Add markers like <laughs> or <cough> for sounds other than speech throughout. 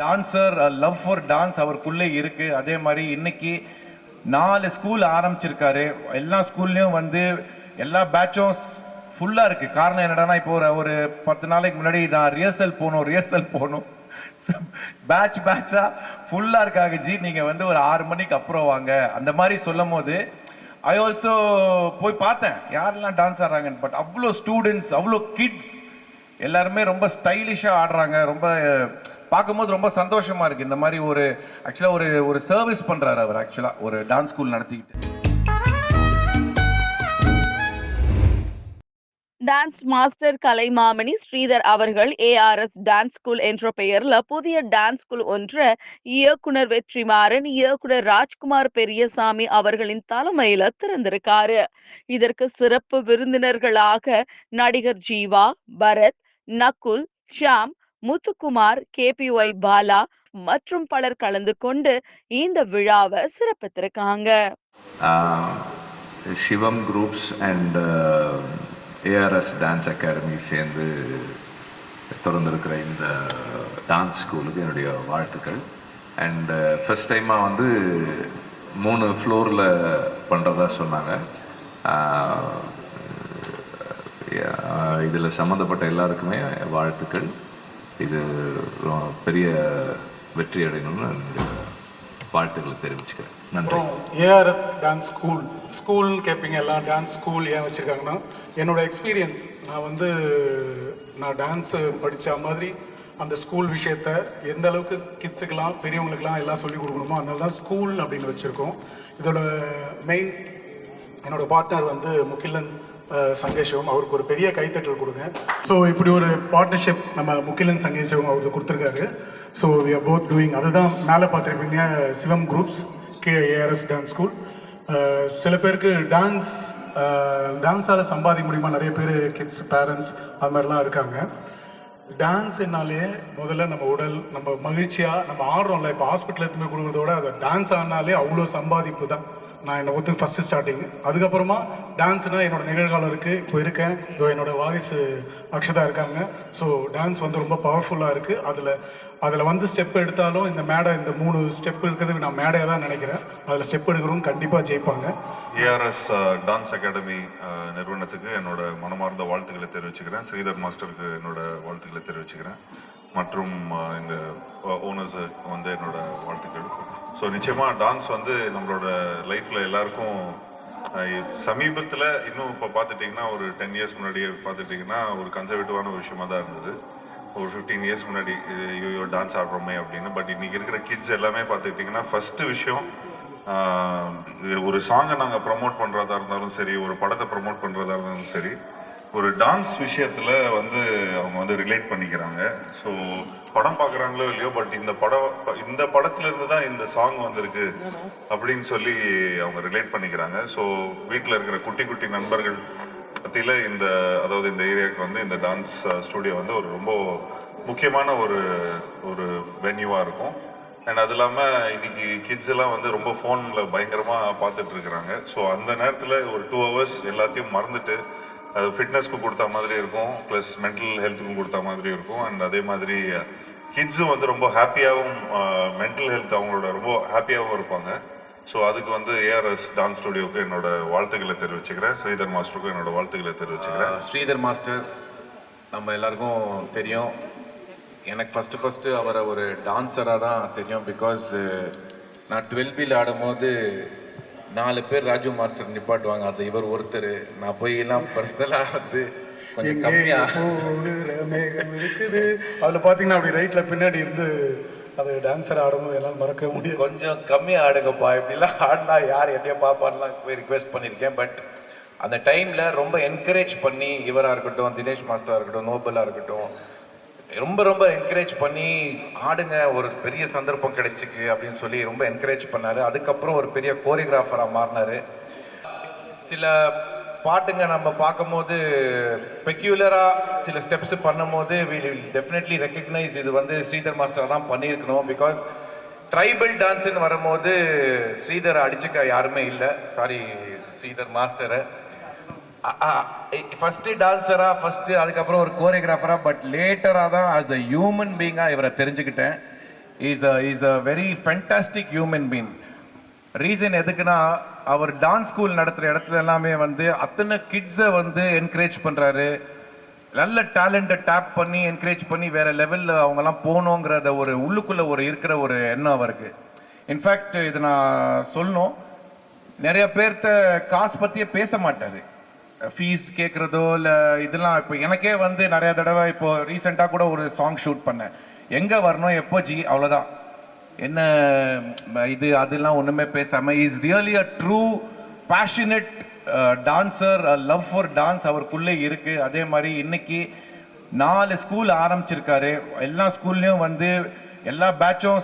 Dancer love for dance அவருக்குள்ளே இருக்கு. அதே மாதிரி இன்னைக்கு நாலு ஸ்கூல் ஆரம்பிச்சிருக்காரு. எல்லா ஸ்கூல்லையும் வந்து எல்லா பேட்சும் ஃபுல்லாக இருக்கு. காரணம் என்னடான்னா இப்போ ஒரு ஒரு பத்து நாளைக்கு முன்னாடி நான் ரிஹர்சல் போகணும் ரிஹர்சல் போகணும். பேட்ச் பேட்சா ஃபுல்லாக இருக்காங்க ஜி. நீங்கள் வந்து ஒரு ஆறு மணிக்கு அப்புறம் வாங்க. அந்த மாதிரி சொல்லும் போது ஐ ஆல்சோ போய் பார்த்தேன். யாரெல்லாம் டான்ஸ் ஆடுறாங்கன்னு. பட் அவ்வளோ ஸ்டூடெண்ட்ஸ் அவ்வளோ கிட்ஸ் எல்லாருமே ரொம்ப ஸ்டைலிஷாக ஆடுறாங்க. ரொம்ப பார்க்கும்போது ரொம்ப சந்தோஷமா இருக்கு. இந்த மாதிரி ஒரு ஆக்சுவலாக ஒரு ஒரு சர்வீஸ் பண்றாரு அவர் ஆக்சுவலாக ஒரு டான்ஸ் ஸ்கூல் நடத்திக்கிட்டு. டான்ஸ் மாஸ்டர் கலைமாமணி ஸ்ரீதர் அவர்கள் ஏஆர்எஸ் டான்ஸ் ஸ்கூல் என்ற பெயர்ல புதிய டான்ஸ் ஸ்கூல் ஒன்ற இயக்குனர் வெற்றிமாறன் இயக்குனர் ராஜ்குமார் பெரியசாமி அவர்களின் தலைமையில திறந்திருக்காரு. இதற்கு சிறப்பு விருந்தினர்களாக நடிகர் ஜீவா பரத் நகுல் ஷாம் முத்துக்குமார் கேபிஒய் பாலா மற்றும் பலர் கலந்து கொண்டு இந்த விழாவை சிறப்பித்திருக்காங்க. Sivam groups and ARS dance academy சேர்ந்து திறந்திருக்கிற இந்த டான்ஸ் ஸ்கூலுக்கு என்னுடைய வாழ்த்துக்கள். அண்ட் ஃபஸ்ட் டைமாக வந்து மூணு ஃப்ளோரில் பண்ணுறதா சொன்னாங்க. இதில் சம்மந்தப்பட்ட எல்லாருக்குமே வாழ்த்துக்கள். இது பெரிய வெற்றி அடையணும்னு என்னுடைய வாழ்த்துக்களை தெரிவிச்சுக்கிறேன். நன்றி. ஏஆர்எஸ் டான்ஸ் ஸ்கூல் ஸ்கூல் கேட்பீங்க எல்லாம் டான்ஸ் ஸ்கூல் ஏன் வச்சுருக்காங்கன்னா என்னோட எக்ஸ்பீரியன்ஸ் நான் வந்து நான் டான்ஸு படித்த மாதிரி அந்த ஸ்கூல் விஷயத்த எந்த அளவுக்கு கிட்ஸுக்கெல்லாம் பெரியவங்களுக்கெல்லாம் எல்லாம் சொல்லிக் கொடுக்கணுமோ அதனால தான் ஸ்கூல் அப்படின்னு வச்சுருக்கோம். இதோட மெயின் என்னோட பார்ட்னர் வந்து முகிலன் சங்கேஷம் அவருக்கு ஒரு பெரிய கைத்தட்டல் கொடுங்க. ஸோ இப்படி ஒரு பார்ட்னர்ஷிப் நம்ம முக்கிலன் சங்கேஷம் அவருக்கு கொடுத்துருக்காரு. So we are both doing அதுதான் மேலே பார்த்துருப்பீங்க சிவம் குரூப்ஸ் கீழே ஏஆர்எஸ் டான்ஸ் ஸ்கூல் சில பேருக்கு டான்ஸ் டான்ஸால் சம்பாதிக்க முடியுமா? நிறைய பேர் கிட்ஸ் பேரண்ட்ஸ் அது மாதிரிலாம் இருக்காங்க. டான்ஸ் என்னாலே முதல்ல நம்ம உடல் நம்ம மகிழ்ச்சியாக நம்ம ஆடுறோம்ல இப்போ ஹாஸ்பிட்டல் எடுத்துமே கொடுக்குறதோட அதை டான்ஸ் ஆடினாலே அவ்வளோ சம்பாதிப்பு தான். நான் என்னை ஒத்து ஃபஸ்ட்டு ஸ்டார்டிங் அதுக்கப்புறமா டான்ஸ்னால் என்னோட நிகழ்காலம் இருக்குது இப்போ இருக்கேன். இதோ என்னோட வாய்ஸ் அக்ஷதா இருக்காங்க. ஸோ டான்ஸ் வந்து ரொம்ப பவர்ஃபுல்லாக இருக்குது அதில் அதில் வந்து ஸ்டெப் எடுத்தாலும் இந்த மேடை இந்த மூணு ஸ்டெப் இருக்கிறது நான் மேடையாக தான் நினைக்கிறேன். அதில் ஸ்டெப் எடுக்கிறவங்க கண்டிப்பாக ஜெயிப்பாங்க. ஏஆர்எஸ் டான்ஸ் அகாடமி நிறுவனத்துக்கு என்னோட மனமார்ந்த வாழ்த்துக்களை தெரிவிச்சுக்கிறேன். ஸ்ரீதர் மாஸ்டருக்கு என்னோட வாழ்த்துக்களை தெரிவிச்சுக்கிறேன். மற்றும் இந்த ஓனர்ஸ் வந்து என்னோட வாழ்த்துக்கள் ஸோ நிச்சயமாக டான்ஸ் வந்து நம்மளோட லைஃப்பில் எல்லாருக்கும் சமீபத்தில் இன்னும் இப்போ பார்த்துட்டிங்கன்னா ஒரு டென் இயர்ஸ் முன்னாடியே பார்த்துட்டிங்கன்னா ஒரு கன்சர்வேட்டிவான ஒரு விஷயமா தான் இருந்தது. ஒரு ஃபிஃப்டீன் இயர்ஸ் முன்னாடி ஐயோ டான்ஸ் ஆடுறோமே அப்படின்னு. பட் இன்னைக்கு இருக்கிற கிட்ஸ் எல்லாமே பார்த்துக்கிட்டிங்கன்னா ஃபஸ்ட்டு விஷயம் ஒரு சாங்கை நாங்கள் ப்ரமோட் பண்ணுறதா இருந்தாலும் சரி ஒரு படத்தை ப்ரமோட் பண்ணுறதா இருந்தாலும் சரி ஒரு டான்ஸ் விஷயத்தில் வந்து அவங்க வந்து ரிலேட் பண்ணிக்கிறாங்க. ஸோ படம் பார்க்குறாங்களோ இல்லையோ பட் இந்த படம் இந்த படத்துலேருந்து தான் இந்த சாங் வந்திருக்கு அப்படின்னு சொல்லி அவங்க ரிலேட் பண்ணிக்கிறாங்க. ஸோ வீட்டில் இருக்கிற குட்டி குட்டி நண்பர்கள் மத்தியில் இந்த அதாவது இந்த ஏரியாவுக்கு வந்து இந்த டான்ஸ் ஸ்டுடியோ uh, வந்து ஒரு ரொம்ப முக்கியமான ஒரு ஒரு வென்யூவாக இருக்கும். அண்ட் அது இல்லாமல் இன்னைக்கு கிட்ஸ் எல்லாம் வந்து ரொம்ப ஃபோனில் பயங்கரமாக பார்த்துட்டு இருக்கிறாங்க. ஸோ அந்த நேரத்தில் ஒரு டூ ஹவர்ஸ் எல்லாத்தையும் மறந்துட்டு அது ஃபிட்னஸ்க்கு கொடுத்த மாதிரி இருக்கும். ப்ளஸ் மென்டல் ஹெல்த்துக்கும் கொடுத்த மாதிரி இருக்கும். அண்ட் அதே மாதிரி uh, கிட்ஸும் வந்து ரொம்ப ஹாப்பியாகவும் மென்டல் uh, ஹெல்த் அவங்களோட ரொம்ப ஹாப்பியாகவும் இருப்பாங்க. ஸோ அதுக்கு வந்து ஏஆர்எஸ் டான்ஸ் ஸ்டுடியோவுக்கு என்னோட வாழ்த்துக்களை தெரிவிச்சுக்கிறேன். ஸ்ரீதர் மாஸ்டருக்கும் என்னோட வாழ்த்துக்களை தெரிவிச்சுக்கிறேன். ஸ்ரீதர் மாஸ்டர் நம்ம எல்லாருக்கும் தெரியும். எனக்கு ஃபஸ்ட்டு ஃபஸ்ட்டு அவரை ஒரு டான்ஸராக தான் தெரியும் பிகாஸ் நான் டுவெல் பியில் ஆடும்போது நாலு பேர் ராஜு மாஸ்டர் நிப்பாட்டுவாங்க. அது இவர் ஒருத்தர். நான் போய் எல்லாம் பர்சனலாக வந்து கொஞ்சம் கம்மியாக போகிற மேகம் இருக்குது. அதில் பார்த்தீங்கன்னா அப்படி ரைட்டில் பின்னாடி இருந்து அது டான்ஸர் ஆடும்போது எல்லாம் மறக்க முடியும் கொஞ்சம் கம்மியாக ஆடுங்கப்பா. இப்படிலாம் ஆடினா யார் என்னைய பாப்பான்லாம் போய் ரிக்வெஸ்ட் பண்ணியிருக்கேன். பட் அந்த டைமில் ரொம்ப என்கரேஜ் பண்ணி இவராக இருக்கட்டும் தினேஷ் மாஸ்டராக இருக்கட்டும் நோபலாக இருக்கட்டும் ரொம்ப ரொம்ப என்கரேஜ் பண்ணி ஆடுங்க ஒரு பெரிய சந்தர்ப்பம் கிடைச்சிக்கு அப்படின்னு சொல்லி ரொம்ப என்கரேஜ் பண்ணாரு. அதுக்கப்புறம் ஒரு பெரிய கோரியோகிராஃபராக மாறினார். சில பாட்டுங்க நம்ம பார்க்கும்போது பெக்யூலராக சில ஸ்டெப்ஸ் பண்ணும்போது வி டெஃபினெட்லி ரெக்கக்னைஸ் இது வந்து ஸ்ரீதர் மாஸ்டர் தான் பண்ணியிருக்கணும். பிகாஸ் ட்ரைபல் டான்ஸ்னு வரும்போது ஸ்ரீதரை அடிச்சுக்க யாருமே இல்லை. சாரி ஸ்ரீதர் மாஸ்டரை ஃபஸ்ட்டு டான்ஸராக ஃபஸ்ட்டு அதுக்கப்புறம் ஒரு கோரியோகிராஃபராக பட் லேட்டராக தான் ஆஸ் அ ஹியூமன் பீங்காக இவரை தெரிஞ்சுக்கிட்டேன். Is a is a very fantastic human being reason எதுக்குன்னா அவர் டான்ஸ் ஸ்கூல் நடத்துகிற இடத்துல எல்லாமே வந்து அத்தனை கிட்ஸை வந்து என்கரேஜ் பண்ணுறாரு நல்ல டேலண்ட்டை டேப் பண்ணி என்கரேஜ் பண்ணி வேற லெவலில் அவங்கெல்லாம் போகணுங்கிறத ஒரு உள்ளுக்குள்ளே ஒரு இருக்கிற ஒரு எண்ணம் அவருக்கு. இன்ஃபேக்ட் இது நான் சொல்லணும். நிறைய பேர்கிட்ட காசு பற்றியே பேச மாட்டார். ஃபீஸ் கேட்குறதோ இல்லை இதெல்லாம் இப்போ எனக்கே வந்து நிறையா தடவை இப்போ ரீசெண்டாக கூட ஒரு சாங் ஷூட் பண்ணேன். எங்கே வரணும் எப்போ ஜி அவ்வளோதான் என்ன இது அதெல்லாம் ஒன்றுமே பேசாமல் is really a true passionate dancer love for dance அவருக்குள்ளே இருக்குது அதே மாதிரி இன்னைக்கு நாலு ஸ்கூல் ஆரம்பிச்சிருக்காரு. எல்லா ஸ்கூல்லையும் வந்து எல்லா பேட்சும்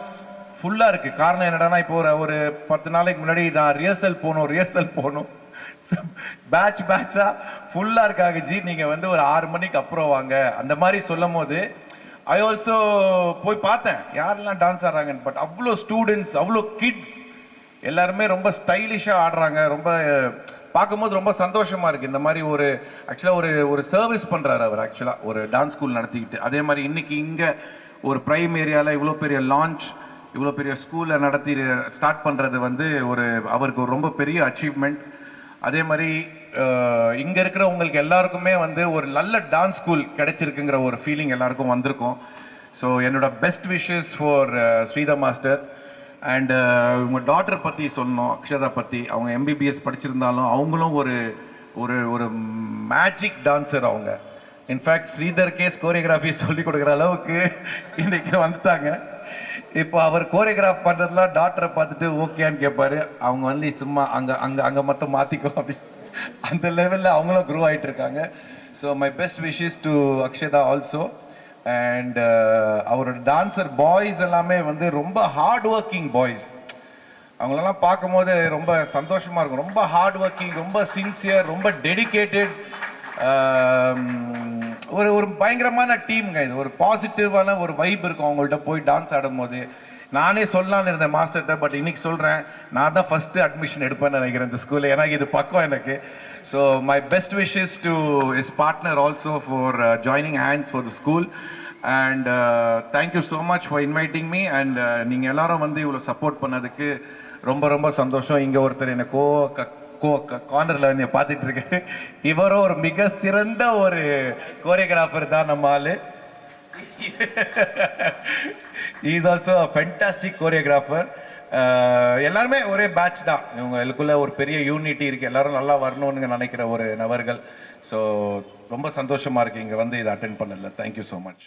ஃபுல்லாக இருக்குது காரணம் என்னடான்னா இப்போ ஒரு ஒரு பத்து நாளைக்கு முன்னாடி நான் ரிஹர்சல் போகணும் ரிஹர்சல் போகணும். பேட்ச் பேட்சாக ஃபுல்லாக இருக்காங்க ஜி. நீங்கள் வந்து ஒரு ஆறு மணிக்கு அப்புறம் வாங்க. அந்த மாதிரி சொல்லும் போது ஐ ஆல்சோ போய் பார்த்தேன். யாரெல்லாம் டான்ஸ் ஆடுறாங்கன்னு பட் அவ்வளோ ஸ்டூடெண்ட்ஸ் அவ்வளோ கிட்ஸ் எல்லாருமே ரொம்ப ஸ்டைலிஷாக ஆடுறாங்க. ரொம்ப பார்க்கும்போது ரொம்ப சந்தோஷமாக இருக்குது இந்த மாதிரி ஒரு ஆக்சுவலாக ஒரு ஒரு சர்வீஸ் பண்ணுறாரு அவர் ஆக்சுவலாக ஒரு டான்ஸ் ஸ்கூல் நடத்திக்கிட்டு. அதே மாதிரி இன்றைக்கி இங்கே ஒரு ப்ரைம் ஏரியாவில் இவ்வளோ பெரிய லான்ச் இவ்வளோ பெரிய ஸ்கூலில் நடத்தி ஸ்டார்ட் பண்ணுறது வந்து ஒரு அவருக்கு ஒரு ரொம்ப பெரிய அச்சீவ்மெண்ட் அதே மாதிரி இங்கே இருக்கிறவங்களுக்கு இருக்கிற உங்களுக்கு எல்லாருக்குமே வந்து ஒரு நல்ல டான்ஸ் ஸ்கூல் கிடைச்சிருக்குங்கிற ஒரு ஃபீலிங் எல்லாருக்கும் வந்திருக்கும். ஸோ என்னோட best wishes for Sridhar master and உங்கள் டாட்டர் பற்றி சொல்லணும் அக்ஷதா பற்றி அவங்க எம்பிபிஎஸ் படிச்சிருந்தாலும் அவங்களும் ஒரு ஒரு ஒரு மேஜிக் டான்ஸர் அவங்க. இன்ஃபேக்ட் ஸ்ரீதர் கேஸ் கோரியோகிராஃபி <laughs> சொல்லி கொடுக்குற அளவுக்கு இன்றைக்கி வந்துட்டாங்க. இப்போ அவர் கோரியோகிராஃப் பண்ணுறதுலாம் டாக்டரை பார்த்துட்டு ஓகேன்னு கேட்பாரு அவங்க வந்து சும்மா அங்கே அங்கே அங்கே மட்டும் மாற்றிக்கோ அப்படி. அந்த லெவலில் அவங்களும் க்ரோ ஆகிட்டு இருக்காங்க. So my best wishes to Akshata also and அவரோட டான்சர் பாய்ஸ் எல்லாமே வந்து ரொம்ப ஹார்ட் ஒர்க்கிங் பாய்ஸ் அவங்களெல்லாம் பார்க்கும்போது ரொம்ப சந்தோஷமாக இருக்கும். ரொம்ப ஹார்ட் ஒர்க்கிங் ரொம்ப சின்சியர் ரொம்ப டெடிகேட்டட் ஒரு ஒரு பயங்கரமான டீம்ங்க இது. ஒரு பாசிட்டிவான ஒரு வைப் இருக்கும். அவங்கள்ட்ட போய் டான்ஸ் ஆடும்போது. நானே சொல்லலாம்னு இருந்தேன் மாஸ்டர்கிட்ட பட் இன்னைக்கு சொல்கிறேன் நான் தான் ஃபஸ்ட்டு அட்மிஷன் எடுப்பேன்னு நினைக்கிறேன் இந்த ஸ்கூலில் ஏன்னா இது பக்கம் எனக்கு. So my best wishes to is partner also for joining hands for the school and thank you so much for inviting me and நீங்கள் எல்லாரும் வந்து இவ்வளோ சப்போர்ட் பண்ணதுக்கு ரொம்ப ரொம்ப சந்தோஷம். இங்கே ஒருத்தர் என்னை கோ கோ கார்னரில் வந்து பார்த்துட்டு இருக்கேன். இவரும் ஒரு மிக சிறந்த ஒரு கோரியோகிராஃபர் தான் நம்ம ஆளு. இஸ் ஆல்சோ ஃபென்டாஸ்டிக் கோரியோகிராஃபர் எல்லாருமே ஒரே பேட்ச் தான். இவங்களுக்குள்ள ஒரு பெரிய யூனிட்டி இருக்குது எல்லாரும் நல்லா வரணும்னு நினைக்கிற ஒரு நபர்கள். ஸோ ரொம்ப சந்தோஷமாக இருக்குது இங்கே வந்து இதை அட்டென்ட் பண்ணல தேங்க்யூ ஸோ மச்